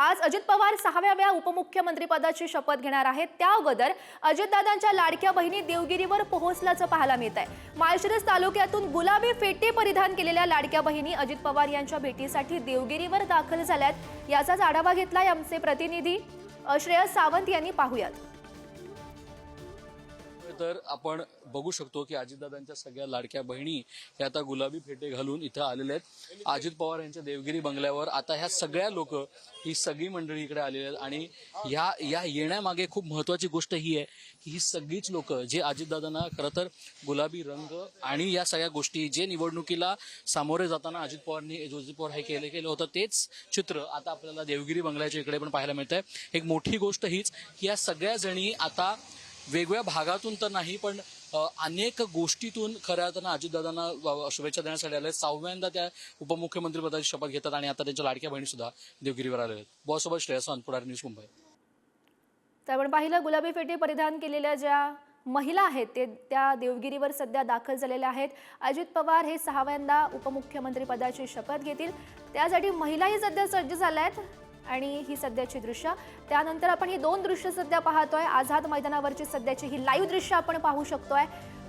आज अजित पवार सहाव्या वेळा उपमुख्यमंत्री पदाची शपथ घेणार आहेत. त्या अगोदर अजितदादांच्या लाडक्या बहिणी देवगिरीवर पोहोचल्याचं पाहायला मिळत आहे माळशिरस तालुक्यातून गुलाबी फेटे परिधान केलेल्या लाडक्या बहिणी अजित पवार यांच्या भेटीसाठी देवगिरीवर दाखल झाल्यात. याचाच आढावा घेतलाय आमचे प्रतिनिधी श्रेयस सावंत यांनी पाहूयात. तर आपण बघू शकतो की अजितदादांच्या सगळ्या लाडक्या बहिणी ह्या आता गुलाबी फेटे घालून इथं आलेल्या आहेत. अजित पवार यांच्या देवगिरी बंगल्यावर आता ह्या सगळ्या लोक ही सगळी मंडळी इकडे आलेली आहेत आणि ह्या या येण्यामागे खूप महत्वाची गोष्ट ही आहे की ही सगळीच लोक जे अजितदादांना खरं तर गुलाबी रंग आणि या सगळ्या गोष्टी जे निवडणुकीला सामोरे जाताना अजित पवारांनी जोजित पवार हे केलं केलं होतं तेच चित्र आता आपल्याला देवगिरी बंगल्याच्या इकडे पण पाहायला मिळत आहे एक मोठी गोष्ट हीच की या सगळ्या जणी आता वेगवेगळ्या भागातून तर नाही पण अनेक गोष्टीतून खऱ्या अर्थानं अजितदादांना शुभेच्छा देण्यासाठी आले सहाव्यांदा त्या उपमुख्यमंत्री पदाची शपथ घेतात आणि आता त्यांच्या लाडक्या बहिणी सुद्धा देवगिरीवर आलेल्या आहेत. बॉसोबत श्रेयस पुढारी न्यूज मुंबई. तर आपण पाहिलं गुलाबी फेटे परिधान केलेल्या ज्या महिला आहेत ते त्या देवगिरीवर सध्या दाखल झालेल्या आहेत. अजित पवार हे सहाव्यांदा उपमुख्यमंत्री पदाची शपथ घेतील. त्यासाठी महिलाही सध्या सज्ज झाल्या आहेत. आणि ही सध्याची दृश्य. त्यानंतर आपण ही दोन दृश्य सध्या पाहतोय. आझाद मैदानावरची सध्याची ही लाईव्ह दृश्य आपण पाहू शकतोय.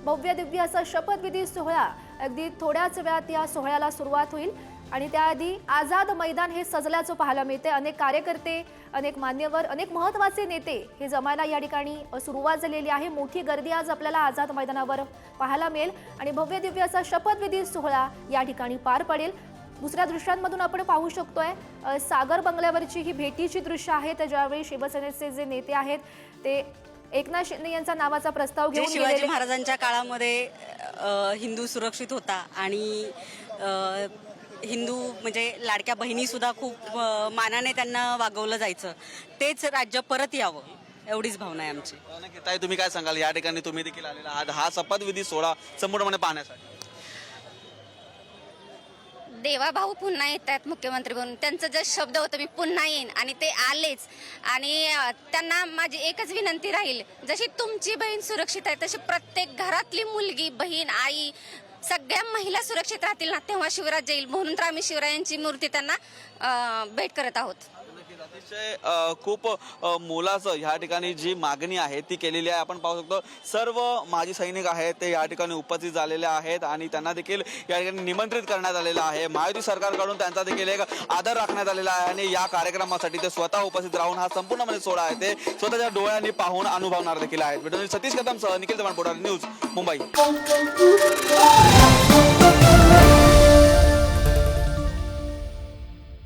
भव्य दिव्य असा शपथविधी सोहळा. अगदी थोड्याच वेळात या सोहळ्याला सुरुवात होईल. आणि त्याआधी आझाद मैदान हे सजल्याचं पाहायला मिळते. अनेक कार्यकर्ते अनेक मान्यवर अनेक महत्त्वाचे नेते हे जमायला या ठिकाणी सुरुवात झालेली आहे. मोठी गर्दी आज आपल्याला आझाद मैदानावर पाहायला मिळेल. आणि भव्य दिव्य असा शपथविधी सोहळा या ठिकाणी पार पडेल. दुसऱ्या दृश्यांमधून आपण पाहू शकतोय सागर बंगल्यावरची ही भेटीची दृश्य आहेत ज्यावेळी शिवसेनेचे जे नेते आहेत ते एकनाथ शिंदे यांचा नावाचा प्रस्ताव घेऊन शिवाजी महाराजांच्या काळामध्ये हिंदू सुरक्षित होता आणि हिंदू म्हणजे लाडक्या बहिणी सुद्धा खूप मानाने त्यांना वागवलं जायचं. तेच राज्य परत यावं एवढीच भावना आहे आमची. ताई तुम्ही काय सांगाल? या ठिकाणी तुम्ही देखील आलेला आहात. हा शपथविधी सोहळा संपूर्णपणे पाहण्यासाठी. देवाभाऊ पुन्हा येत आहेत मुख्यमंत्री म्हणून. त्यांचं जे शब्द होतं मी पुन्हा येईन. आणि ते आलेच. आणि त्यांना माझी एकच विनंती राहील. जशी तुमची बहीण सुरक्षित आहे तशी प्रत्येक घरातली मुलगी बहीण आई सगळ्या महिला सुरक्षित राहतील ना तेव्हा शिवराज येईल म्हणून तर आम्ही शिवरायांची मूर्ती त्यांना भेट करत आहोत. अतिशय खूप मोलाचं ह्या ठिकाणी जी मागणी आहे ती केलेली आहे. आपण पाहू शकतो सर्व माजी सैनिक आहेत ते या ठिकाणी उपस्थित झालेले आहेत आणि त्यांना देखील या ठिकाणी निमंत्रित करण्यात आलेलं आहे. महायुती सरकारकडून त्यांचा देखील एक आदर राखण्यात आलेला आहे आणि या कार्यक्रमासाठी ते स्वतः उपस्थित राहून हा संपूर्णपणे सोहळा आहे. ते स्वतःच्या डोळ्यांनी पाहून अनुभवणार देखील आहेत. भेटून सतीश कदम सह निखिल चव्हाण पोटार न्यूज मुंबई.